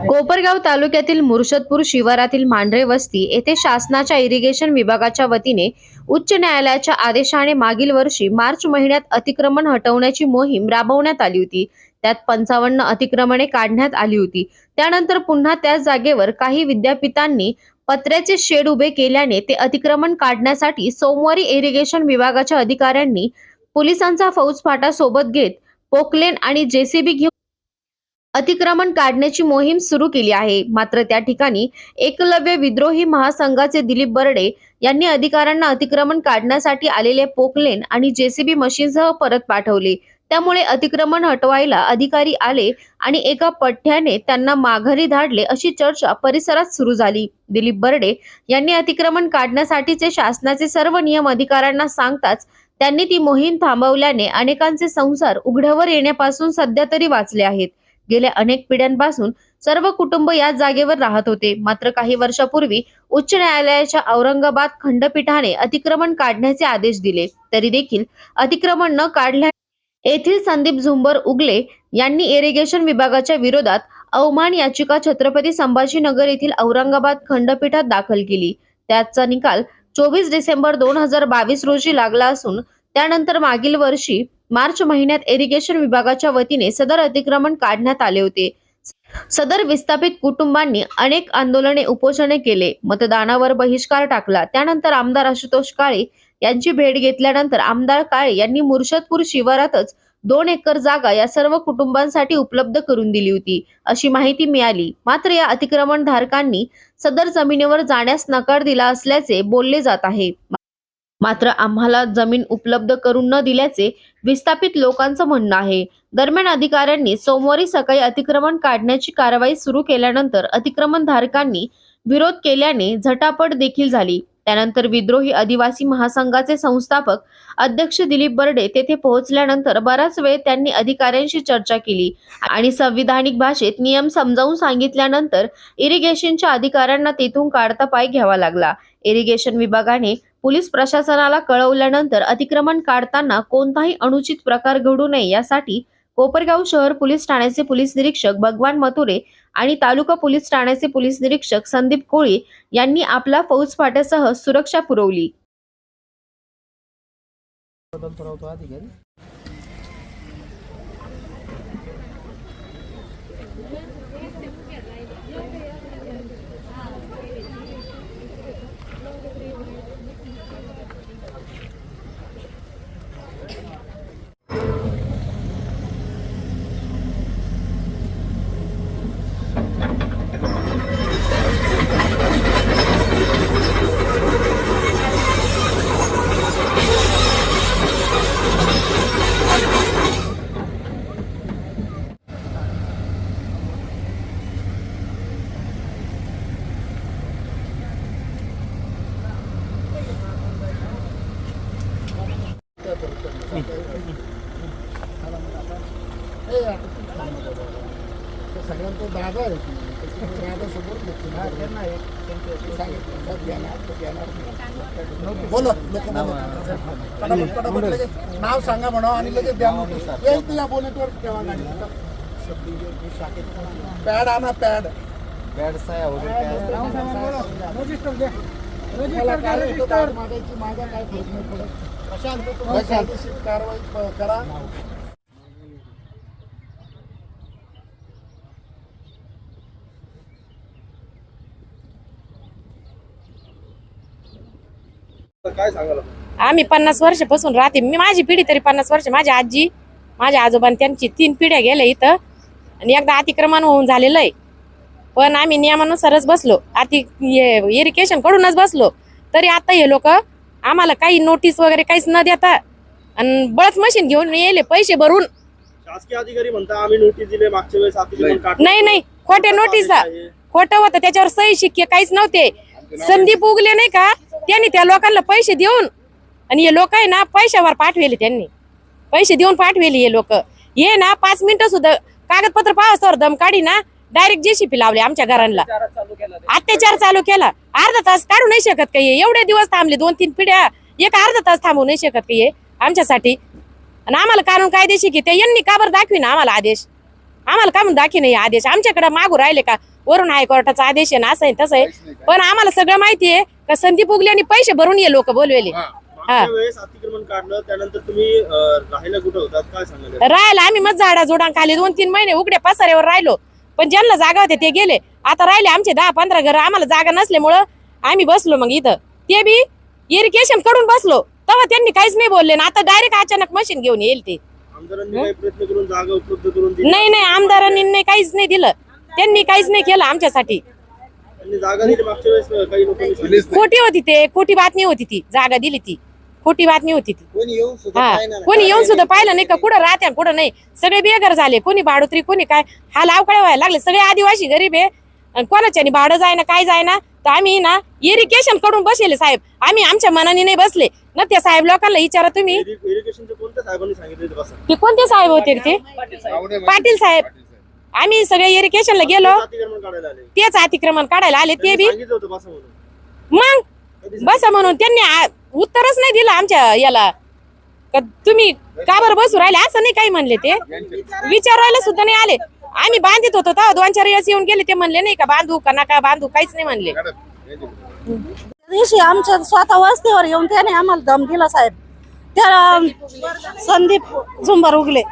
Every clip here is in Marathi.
कोपरगाव तालुक्यातील मुर्शदपूर शिवारातील मांढरे वस्ती येथे शासनाच्या इरिगेशन विभागाच्या वतीने उच्च न्यायालयाच्या आदेशाने मागील वर्षी मार्च महिन्यात अतिक्रमण हटवण्याची मोहीम राबवण्यात आली होती. त्यात पंचावन्न अतिक्रमणे काढण्यात आली होती. त्यानंतर पुन्हा त्याच जागेवर काही विद्यापीठांनी पत्र्याचे शेड उभे केल्याने ते अतिक्रमण काढण्यासाठी सोमवारी इरिगेशन विभागाच्या अधिकाऱ्यांनी पोलिसांचा फौजफाटा सोबत घेत पोकलेन आणि जेसीबी घेऊन अतिक्रमण काढण्याची मोहीम सुरू केली आहे. मात्र त्या ठिकाणी एकलव्य विद्रोही महासंघाचे दिलीप बर्डे यांनी अधिकाऱ्यांना अतिक्रमण काढण्यासाठी आलेले पोकलेन आणि जेसीबी मशीनसह परत पाठवले. त्यामुळे अतिक्रमण हटवायला अधिकारी आले आणि एका पठ्ठ्याने त्यांना माघारी धाडले अशी चर्चा परिसरात सुरू झाली. दिलीप बर्डे यांनी अतिक्रमण काढण्यासाठीचे शासनाचे सर्व नियम अधिकाऱ्यांना सांगताच त्यांनी ती मोहीम थांबवल्याने अनेकांचे संसार उघड्यावर येण्यापासून सध्या तरी वाचले आहेत. गेल्या अनेक पिढ्यांपासून सर्व कुटुंब याच जागेवर राहत होते. मात्र काही वर्षापूर्वी उच्च न्यायालयाच्या औरंगाबाद खंडपीठाने अतिक्रमण काढण्याचे आदेश दिले. तरी देखील अतिक्रमण न काढल्या येथील संदीप झुंबर उगले यांनी इरिगेशन विभागाच्या विरोधात अवमान याचिका छत्रपती संभाजीनगर येथील औरंगाबाद खंडपीठात दाखल केली. त्याचा निकाल चोवीस डिसेंबर दोन हजार बावीस रोजी लागला असून त्यानंतर मागील वर्षी मार्च महिन्यात इरिगेशन विभागाच्या वतीने सदर अतिक्रमण काढण्यात आले होते. सदर विस्थापित कुटुंबांनी अनेक आंदोलने उपोषणे केले. मतदानावर बहिष्कार टाकला. त्यानंतर आमदार आशुतोष काळे यांची भेट घेतल्यानंतर आमदार काळे यांनी मुर्शदपूर शिवारातच दोन एकर जागा या सर्व कुटुंबांसाठी उपलब्ध करून दिली होती अशी माहिती मिळाली. मात्र या अतिक्रमण धारकांनी सदर जमिनीवर जाण्यास नकार दिला असल्याचे बोलले जात आहे. मात्र आम्हाला जमीन उपलब्ध करून न दिल्याचे विस्थापित लोकांचं म्हणणं आहे. दरम्यान अधिकाऱ्यांनी सोमवारी सकाळी अतिक्रमण काढण्याची कारवाई सुरू केल्यानंतर अतिक्रमण धारकांनी विरोध केल्याने झटापट देखील झाली. त्यानंतर विद्रोही आदिवासी महासंघाचे संस्थापक अध्यक्ष दिलीप बर्डे तेथे पोहोचल्यानंतर बराच वेळ त्यांनी अधिकाऱ्यांशी चर्चा केली आणि संविधानिक भाषेत नियम समजावून सांगितल्यानंतर इरिगेशनच्या अधिकाऱ्यांना तेथून काढता पाय घ्यावा लागला. इरिगेशन विभागाने पोलीस प्रशासनाला कळवल्यानंतर अतिक्रमण काढताना कोणताही अनुचित प्रकार घडू नये यासाठी कोपरगाव शहर पोलीस ठाण्याचे पोलीस निरीक्षक भगवान मथुरे आणि तालुका पोलीस ठाण्याचे पोलीस निरीक्षक संदीप कोळी यांनी आपला फौजफाट्यासह सुरक्षा पुरवली बदल ठरवतो अधिकारी सगळ्यांचा दादा आहे ती त्याच्यामुळे दादा समोर घेतली ना. सांगितलं, सर देणार, तर देणार नाही. बोलो लोक लगेच नाव सांगा म्हणा आणि लगेच द्या नोटीस येईल तर या बोनेटवर ठेवा गाडी. पॅड आणा पॅड मला काय मागायची माझा प्रशांत तुम्हाला कारवाई करा. काय सांगाल आम्ही पन्नास वर्षापासून राहते. मी माझी पिढी तरी पन्नास वर्ष. माझी आजी माझ्या आजोबा त्यांची तीन पिढ्या गेल्या इथं. आणि एकदा अतिक्रमण होऊन झालेलं आहे. पण आम्ही नियमानुसारच बसलो. अति इरिगेशन कडूनच बसलो. तरी आता हे लोक आम्हाला काही नोटीस वगैरे काहीच न देता आणि बळच मशीन घेऊन येले पैसे भरून. शासकीय अधिकारी म्हणता आम्ही नोटीस दिले मागच्या वेळेस अतिक्रमण काढलं. नाही नाही. खोट्या नोटीस आहे. खोटं होतं. त्याच्यावर सही शिक्के काहीच नव्हते. संदीप उगले नाही का? त्यांनी त्या लोकांना पैसे देऊन आणि हे लोक आहे ना पैशावर पाठवेले त्यांनी. पैसे देऊन पाठवेले हे लोक. हे ना पाच मिनिटं सुद्धा कागदपत्र पावसावर दम काढी ना डायरेक्ट जेसीपी लावले आमच्या घरांना. अत्याचार चालू केला. अर्धा तास काढू नाही शकत काही एवढे दिवस थांबले दोन तीन पिढ्या एक अर्धा तास थांबू नाही शकत काही आमच्यासाठी. आणि आम्हाला कानून कायदेशीर की ते यांनी का बरं दाखवी ना आम्हाला आदेश? आम्हाला का म्हणून दाखी नाही आदेश? आमच्याकडे मागू राहिले का? वरून हायकोर्टाचा आदेश आहे ना असं आहे तसं आहे. पण आम्हाला सगळं माहिती आहे का संदीप उगल्याने पैसे भरून ये लोक बोलवेले. मागच्या वेळेस अतिक्रमण काढलं त्यानंतर तुम्ही राहायला कुठं होतात? काय सांगाल राहायला आम्ही मग झाडा जोडांखाली दोन तीन महिने उघड्या पसाऱ्यावर राहिलो. पण ज्यांना जागा होते ते गेले. आता राहिले आमचे दहा पंधरा घर. आम्हाला जागा नसल्यामुळं आम्ही बसलो मग इथं. ते बी इरिगेशनकडून बसलो. तेव्हा त्यांनी काहीच नाही बोलले. ना आता डायरेक्ट अचानक मशीन घेऊन येईल ते. आमदारांनी काही प्रयत्न करून जागा उपलब्ध करून दिली? नाही नाही. आमदारांनी नाही काहीच नाही दिलं. त्यांनी काहीच नाही केलं आमच्यासाठी. खोटी होती ते. खोटी बातमी होती ती. जागा दिली ती. खोटी बातमी होती ती. कोणी येऊन सुद्धा हा पाहिलं नाही. कोणी येऊन सुद्धा पाहिलं नाही का? कुठं राहत्या कुठं नाही? सगळे बेघर झाले. कोणी भाडोत्री कोणी काय? हा लावकळे व्हायला लागले. सगळे आदिवासी गरीब आहे. आणि कोणाच्यानी भाडं जायना काय जायना? तर आम्ही ना इरिगेशनकडून बसले साहेब. आम्ही आमच्या मनाने नाही बसले. ना त्या साहेब लोकांना विचारा तुम्ही. इरि- इरिगेशनच्या कोणत्या साहेबांनी सांगितलं होतं कसं ते कोणते साहेब होते रे ते? पाटील साहेब. आम्ही सगळे इरिगेशनला गेलो. अतिक्रमण काढायला आले. तेच अतिक्रमण काढायला आले ते बी. सांगितलं होतं बसा म्हणून. मग? बसा म्हणून. त्यांनी आ- उत्तरच नाही दिलं आमच्या याला. का तुम्ही का बरं बसू राहिले? असं नाही काही म्हणले ते. विचारायला सुद्धा नाही आले. आम्ही बांधित होतो तेव्हा दोन चार वेळेस येऊन गेले ते म्हणले नाही का बांधू का नका बांधू काहीच नाही म्हणले. त्या दिवशी आमच्या स्वतः वस्तीवर येऊन त्याने आम्हाला दम दिला साहेब. त्या संदीप झुंबर उगले.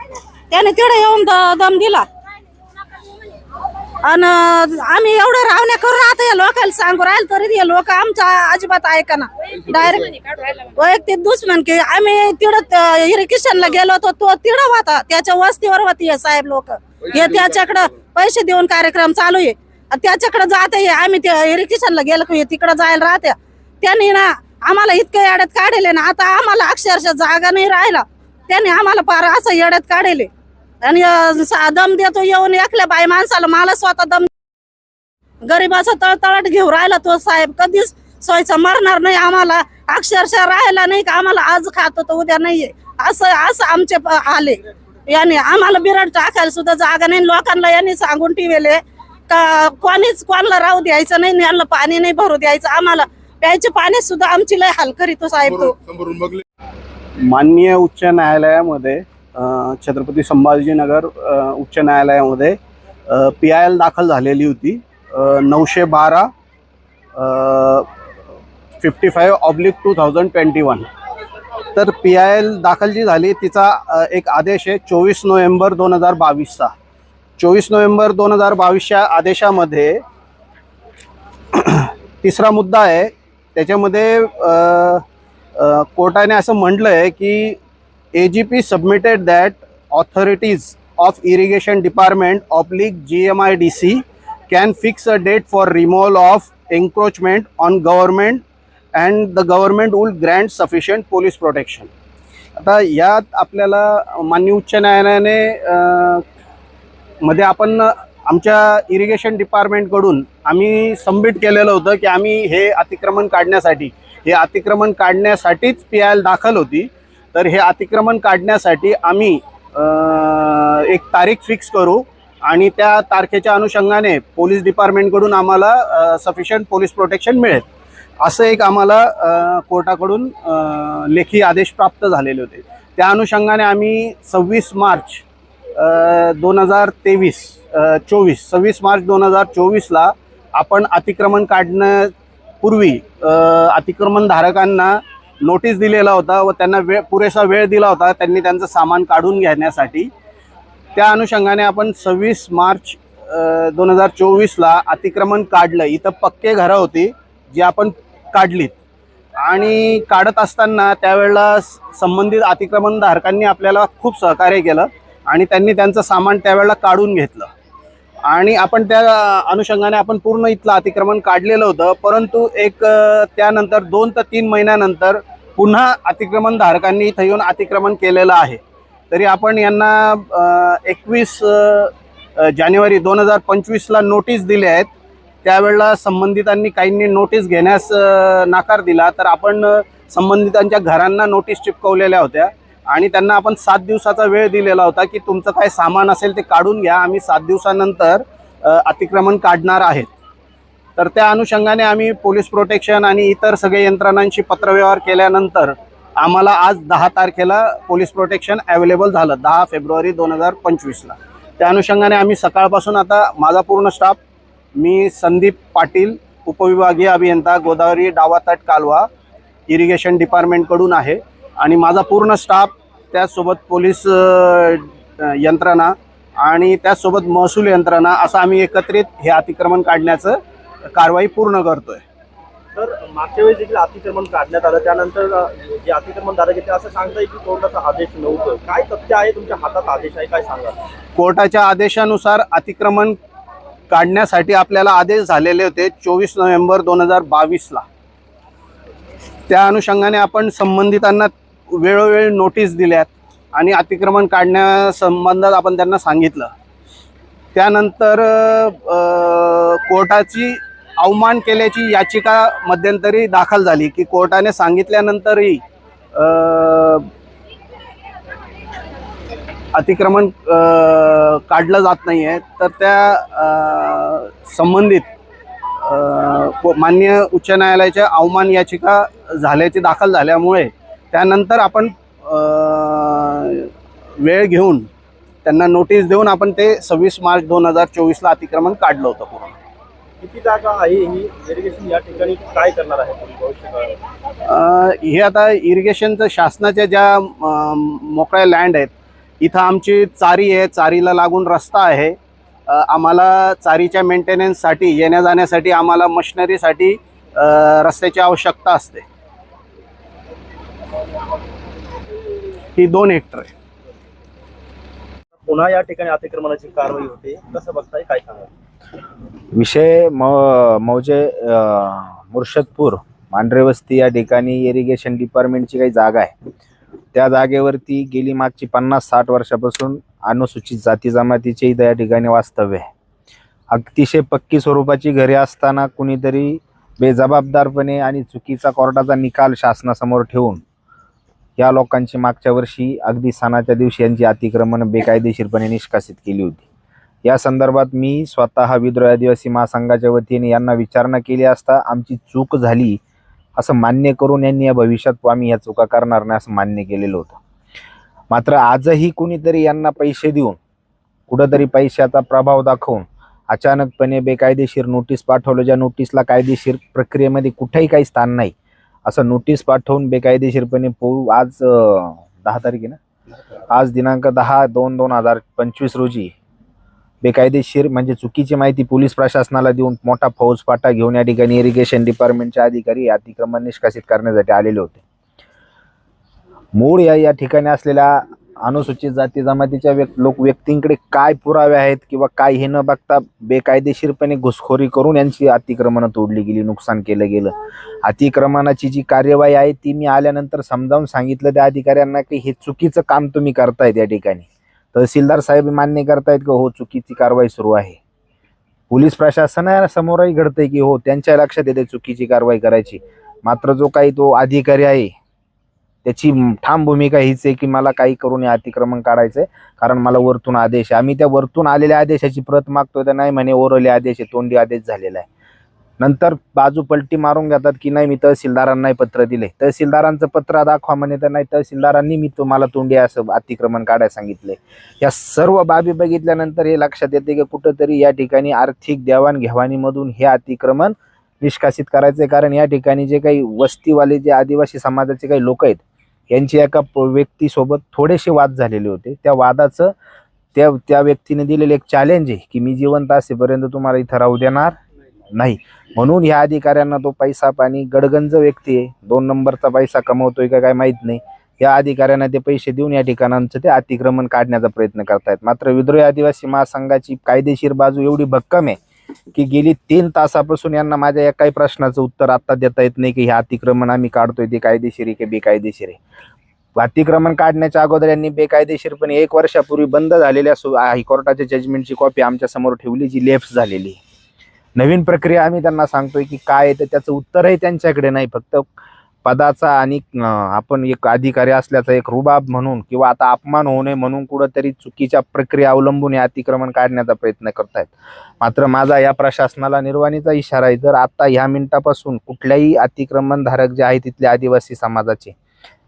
त्याने तिकडे येऊन द- दम दिला. आणि आम्ही एवढं रावण्या करून राहतो या लोकांना सांगू राहिले तरी हे लोक आमच्या अजिबात ऐका ना. डायरेक्ट वैयक्तिक दुश्मन की आम्ही तिकडं इरिगेशनला गेलो होतो तो तिकडं होता. त्याच्या वस्तीवर होती हे साहेब लोक. हे त्याच्याकडं पैसे देऊन कार्यक्रम चालू आहे. त्याच्याकडे जात आहे आम्ही त्या इरिगेशनला गेलो की तिकडे जायला राहत्या त्यांनी ना आम्हाला इतकं येड्यात काढले ना आता आम्हाला अक्षरशः जागा नाही राहिला. त्यांनी आम्हाला फार असं येड्यात काढले. आणि अं, दम देतो येऊन एकल्या बाई माणसाला. मला स्वतः दम गरीबाचा तळतळाट घेऊन राहिला तो साहेब. कधीच सोयचा मरणार नाही आम्हाला. अक्षरशः राहायला नाही का आम्हाला आज खातो तर उद्या नाहीये असं असं आमचे प- आले. याने आम्हाला बिरड टाकायला सुद्धा जागा नाही. लोकांना यांनी सांगून ठेवले का कोणीच कोणाला राहू द्यायचं नाही. यांना पाणी नाही भरू द्यायचं. आम्हाला प्यायचे पाणी सुद्धा आमची लय हाल करीतो साहेब तो. माननीय उच्च न्यायालयामध्ये छत्रपती संभाजीनगर उच्च न्यायालयामध्ये पी आय एल दाखल झालेली होती. नऊशे बारा fifty five oblique two thousand twenty one तर पी आय एल दाखल जी झाली तिचा एक आदेश आहे चोवीस नोव्हेंबर दोन हजार बावीसचा. चोवीस नोव्हेंबर दोन हजार बावीसच्या आदेशामध्ये तिसरा मुद्दा आहे त्याच्यामध्ये कोर्टाने असं म्हटलं आहे की A G P submitted that authorities of irrigation GMIDC can G M I D C can fix on date for the of encroachment on sufficient and the sufficient protection आता यात आपल्याला मान्य उच्च न्यायालयाने मध्ये आपण आमच्या इरिगेशन डिपार्टमेंटकडून आम्ही सबमिट केलेलं होतं की आम्ही हे अतिक्रमण काढण्यासाठी हे अतिक्रमण काढण्यासाठीच पी आय एल दाखल होती. तर हे अतिक्रमण काढण्यासाठी आम्ही एक तारीख फिक्स करू आणि त्या तारखेच्या अनुषंगाने पोलीस डिपार्टमेंटकडून आम्हाला सफिशियंट पोलीस प्रोटेक्शन मिळेल. असं एक आम्हाला कोर्टाकडून लेखी आदेश प्राप्त झालेले होते. त्या अनुषंगाने आम्ही सव्वीस मार्च दोन हजार तेवीस चोवीस सव्वीस मार्च दोन हजार चोवीसला आपण अतिक्रमण काढण्यापूर्वी अतिक्रमणधारकांना नोटीस दिलेला होता व त्यांना वेळ पुरेसा वेळ दिला होता त्यांनी त्यांचं सामान काढून घेण्यासाठी. त्या अनुषंगाने आपण सव्वीस मार्च दोन हजार चोवीसला अतिक्रमण काढलं. इथं पक्के घरं होती जी आपण काढलीत. आणि काढत असताना त्यावेळेला स- संबंधित अतिक्रमणधारकांनी आपल्याला खूप सहकार्य केलं आणि त्यांनी त्यांचं सामान त्यावेळेला काढून घेतलं. आणि आपण त्या अनुषंगाने आपण पूर्ण इथलं अतिक्रमण काढलेलं होतं परंतु एक त्यानंतर दोन ते तीन महिन्यानंतर पुन्हा अतिक्रमणधारकांनी इथं येऊन अतिक्रमण केलेलं आहे. तरी आपण यांना एकवीस जानेवारी दोन हजार पंचवीसला नोटीस दिल्या आहेत. त्यावेळेला संबंधितांनी काहींनी नोटीस घेण्यास नाकार नकार दिला. तर आपण संबंधितांच्या घरांना नोटीस चिपकवलेल्या होत्या. आणि त्यांना आपण सात दिवसाचा वेळ दिलेला होता की तुमचं काय सामान असेल ते काढून घ्या. आम्ही सात दिवसानंतर अतिक्रमण काढणार आहेत. तर त्या अनुषंगाने आम्ही पोलीस प्रोटेक्शन आणि इतर सगळे यंत्रणांशी पत्रव्यवहार केल्यानंतर आम्हाला आज दहा तारखेला पोलीस प्रोटेक्शन अवेलेबल झालं दहा फेब्रुवारी दोन हजार पंचवीसला. त्या अनुषंगाने आम्ही सकाळपासून आता माझा पूर्ण स्टाफ मी संदीप पाटील उपविभागीय अभियंता गोदावरी डावातट कालवा इरिगेशन डिपार्टमेंटकडून आहे. आणि माझा पूर्ण स्टाफ त्याचसोबत पोलीस यंत्रणा आणि त्याचसोबत महसूल यंत्रणा असं आम्ही एकत्रित हे अतिक्रमण काढण्याचं कारवाई पूर्ण करतोय. तर मागच्या वेळेस देखील अतिक्रमण काढण्यात आलं. त्यानंतर जे अतिक्रमणधारक आहे ते असं सांगताय की कोर्टाचा आदेश नव्हतं. काय तथ्य आहे? तुमच्या हातात आदेश आहे काय सांगा? कोर्टाच्या आदेशानुसार अतिक्रमण काढण्यासाठी आपल्याला आदेश झालेले होते चोवीस नोव्हेंबर दोन हजार बावीसला. त्या अनुषंगाने आपण संबंधितांना वेळोवेळी नोटीस दिल्यात आणि अतिक्रमण काढण्यासंबंधात आपण त्यांना सांगितलं. त्यानंतर कोर्टाची अवमान केल्याची याचिका मध्यंतरी दाखल झाली की कोर्टाने सांगितल्यानंतरही अतिक्रमण काढलं जात नाही आहे तर त्या संबंधित को- मान्य उच्च न्यायालयाच्या अवमान याचिका झाल्याची दाखल झाल्यामुळे त्यानंतर आपण वेळ घेऊन त्यांना नोटीस देऊन आपण ते सव्वीस मार्च दोन हजार चोवीसला अतिक्रमण काढलं होतं पूर्ण. किती जागा आहे ही इरिगेशन या ठिकाणी? काय करणार आहे हे आता इरिगेशनचं शासनाच्या ज्या मोकळ्या लँड आहेत इथं आमची चारी आहे. चारीला लागून रस्ता आहे. आम्हाला चारीच्या मेंटेनन्ससाठी येण्या जाण्यासाठी आम्हाला मशिनरीसाठी रस्त्याची आवश्यकता असते. ही दोन हेक्टर आहे. पुन्हा या ठिकाणी अतिक्रमणाची कारवाई होते. कसं बघताय? काय सांगा विषय मौ मौजे मुर्शदपूर मांढरे वस्ती या ठिकाणी इरिगेशन डिपार्टमेंटची काही जागा आहे. त्या जागेवरती गेली मागची पन्नास साठ वर्षापासून अनुसूचित जाती जमातीचे इथं या ठिकाणी वास्तव्य आहे. अतिशय पक्की स्वरूपाची घरे असताना कुणीतरी बेजबाबदारपणे आणि चुकीचा कोर्टाचा निकाल शासनासमोर ठेवून या लोकांची मागच्या वर्षी अगदी सणाच्या दिवशी यांची अतिक्रमण बेकायदेशीरपणे निष्कासित केली होती. या संदर्भात मी स्वतः विद्रोह आदिवासी महासंघाच्या वतीने यांना विचारणा केली असता आमची चूक झाली असं मान्य करून यांनी या भविष्यात आम्ही या चुका करणार नाही असं मान्य केलेलं होतं. मात्र आजही कुणीतरी यांना पैसे देऊन कुठंतरी पैशाचा प्रभाव दाखवून अचानकपणे बेकायदेशीर नोटीस पाठवलं ज्या नोटीसला कायदेशीर प्रक्रियेमध्ये कुठेही काही स्थान नाही असं नोटीस पाठवून बेकायदेशीरपणे पो आज दहा तारीख आहे ना? आज दिनांक दहा दोन दोन हजार पंचवीस रोजी बेकायदेशीर म्हणजे चुकीची माहिती पोलीस प्रशासनाला देऊन मोठा फौजफाटा घेऊन या ठिकाणी इरिगेशन डिपार्टमेंटचे अधिकारी अतिक्रमण निष्कासित करण्यासाठी आलेले होते. मूळ या या ठिकाणी असलेल्या अनुसूचित जाती जमातीच्या व्यक् लोक व्यक्तींकडे काय पुरावे आहेत किंवा काय हे न बघता बेकायदेशीरपणे घुसखोरी करून यांची अतिक्रमणं तोडली गेली नुकसान केलं गेलं. अतिक्रमणाची जी कार्यवाही आहे ती मी आल्यानंतर समजावून सांगितलं त्या अधिकाऱ्यांना की हे चुकीचं काम तुम्ही करतायत या ठिकाणी. तहसीलदार साहेब मान्य करतायत की हो चुकीची कारवाई सुरू आहे. पोलीस प्रशासनासमोरही घडतंय की हो त्यांच्या लक्षात येते चुकीची कारवाई करायची. मात्र जो काही तो अधिकारी आहे त्याची ठाम भूमिका हीच आहे की मला काही करून हे अतिक्रमण काढायचंय. कारण मला वरतून आदेश आहे. आम्ही त्या वरतून आलेल्या आदेशाची प्रत मागतोय तर नाही म्हणे ओरले आदेश आहे तोंडी आदेश झालेला आहे. नंतर बाजू पलटी मारून घेतात की नाही मी तहसीलदारांनाही पत्र दिले तहसीलदारांचं पत्र दाखवा म्हणे तर नाही तहसीलदारांनी मी तुम्हाला तोंडी असं अतिक्रमण काढायला सांगितले या सर्व बाबी बघितल्यानंतर हे लक्षात येते की कुठंतरी या ठिकाणी आर्थिक देवाणघेवाणीमधून हे अतिक्रमण निष्कासित करायचंय. कारण या ठिकाणी जे काही वस्तीवाले जे आदिवासी समाजाचे काही लोक आहेत यांची एका प- व्यक्तीसोबत थोडेसे वाद झालेले होते. त्या वादाचं त्या त्या व्यक्तीने दिलेलं एक चॅलेंज आहे की मी जिवंत असेपर्यंत तुम्हाला इथं राहू देणार नाही. म्हणून ह्या अधिकाऱ्यांना तो पैसा पाणी गडगंज व्यक्ती आहे. दोन नंबरचा पैसा कमवतोय का काय माहीत नाही. या अधिकाऱ्यांना ते पैसे देऊन या ठिकाणांचं ते अतिक्रमण काढण्याचा प्रयत्न करतायत. मात्र विद्रोही आदिवासी महासंघाची कायदेशीर बाजू एवढी भक्कम आहे की गेली तीन तासापासून यांना माझ्या या काही प्रश्नाचं उत्तर आता देता येत नाही की हे अतिक्रमण आम्ही काढतोय ते कायदेशीर आहे की बेकायदेशीर आहे अतिक्रमण काढण्याच्या अगोदर यांनी बेकायदेशीरपणे एक वर्षापूर्वी बंद झालेल्या हायकोर्टाच्या जजमेंटची कॉपी आमच्यासमोर ठेवली जी लेफ्ट झालेली आहे. नवीन प्रक्रिया आम्ही त्यांना सांगतोय की काय आहे तर त्याचं उत्तरही त्यांच्याकडे नाही फक्त पदाचा आणि आपण एक अधिकारी असल्याचा एक रुबाब म्हणून किंवा आता अपमान होऊ नये म्हणून कुठंतरी चुकीच्या प्रक्रिया अवलंबून हे अतिक्रमण काढण्याचा प्रयत्न करतायत. मात्र माझा या प्रशासनाला निर्वाणीचा इशारा आहे जर आता ह्या मिनिटापासून कुठल्याही अतिक्रमणधारक जे आहे तिथले आदिवासी समाजाचे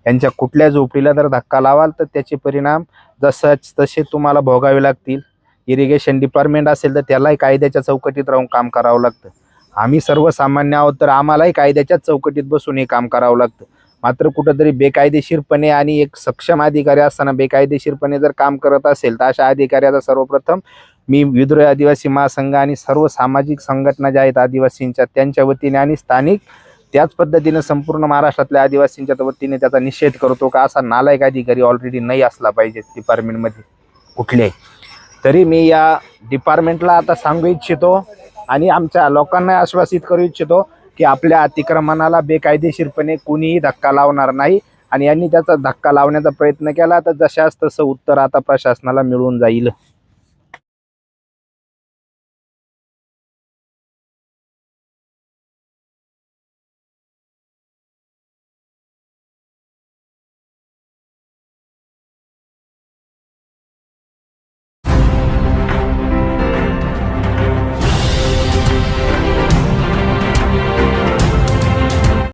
यांच्या कुठल्या झोपडीला जर धक्का लावाल तर त्याचे परिणाम जसंच तसे तुम्हाला भोगावे लागतील. इरिगेशन डिपार्टमेंट असेल तर त्यालाही कायद्याच्या चौकटीत राहून काम करावं लागतं. आम्ही सर्वसामान्य आहोत तर आम्हालाही कायद्याच्याच चौकटीत बसून हे काम करावं लागतं. मात्र कुठंतरी बेकायदेशीरपणे आणि एक सक्षम अधिकारी असताना बेकायदेशीरपणे जर काम करत असेल तर अशा अधिकाऱ्याचा सर्वप्रथम मी विद्रोही आदिवासी महासंघ आणि सर्व सामाजिक संघटना ज्या आहेत आदिवासींच्या त्यांच्या वतीने आणि स्थानिक त्याच पद्धतीने संपूर्ण महाराष्ट्रातल्या आदिवासींच्या वतीने त्याचा निषेध करतो का असा नालायक अधिकारी ऑलरेडी नाही असला पाहिजे डिपार्टमेंटमध्ये कुठल्याही तरी मी या डिपार्टमेंटला आता सांगू इच्छितो आणि आमच्या लोकांना आश्वासित करू इच्छितो की आपल्या अतिक्रमणाला बेकायदेशीरपणे कुणीही धक्का लावणार नाही. आणि यांनी त्याचा धक्का लावण्याचा प्रयत्न केला तर जशास तसं उत्तर आता प्रशासनाला मिळून जाईल.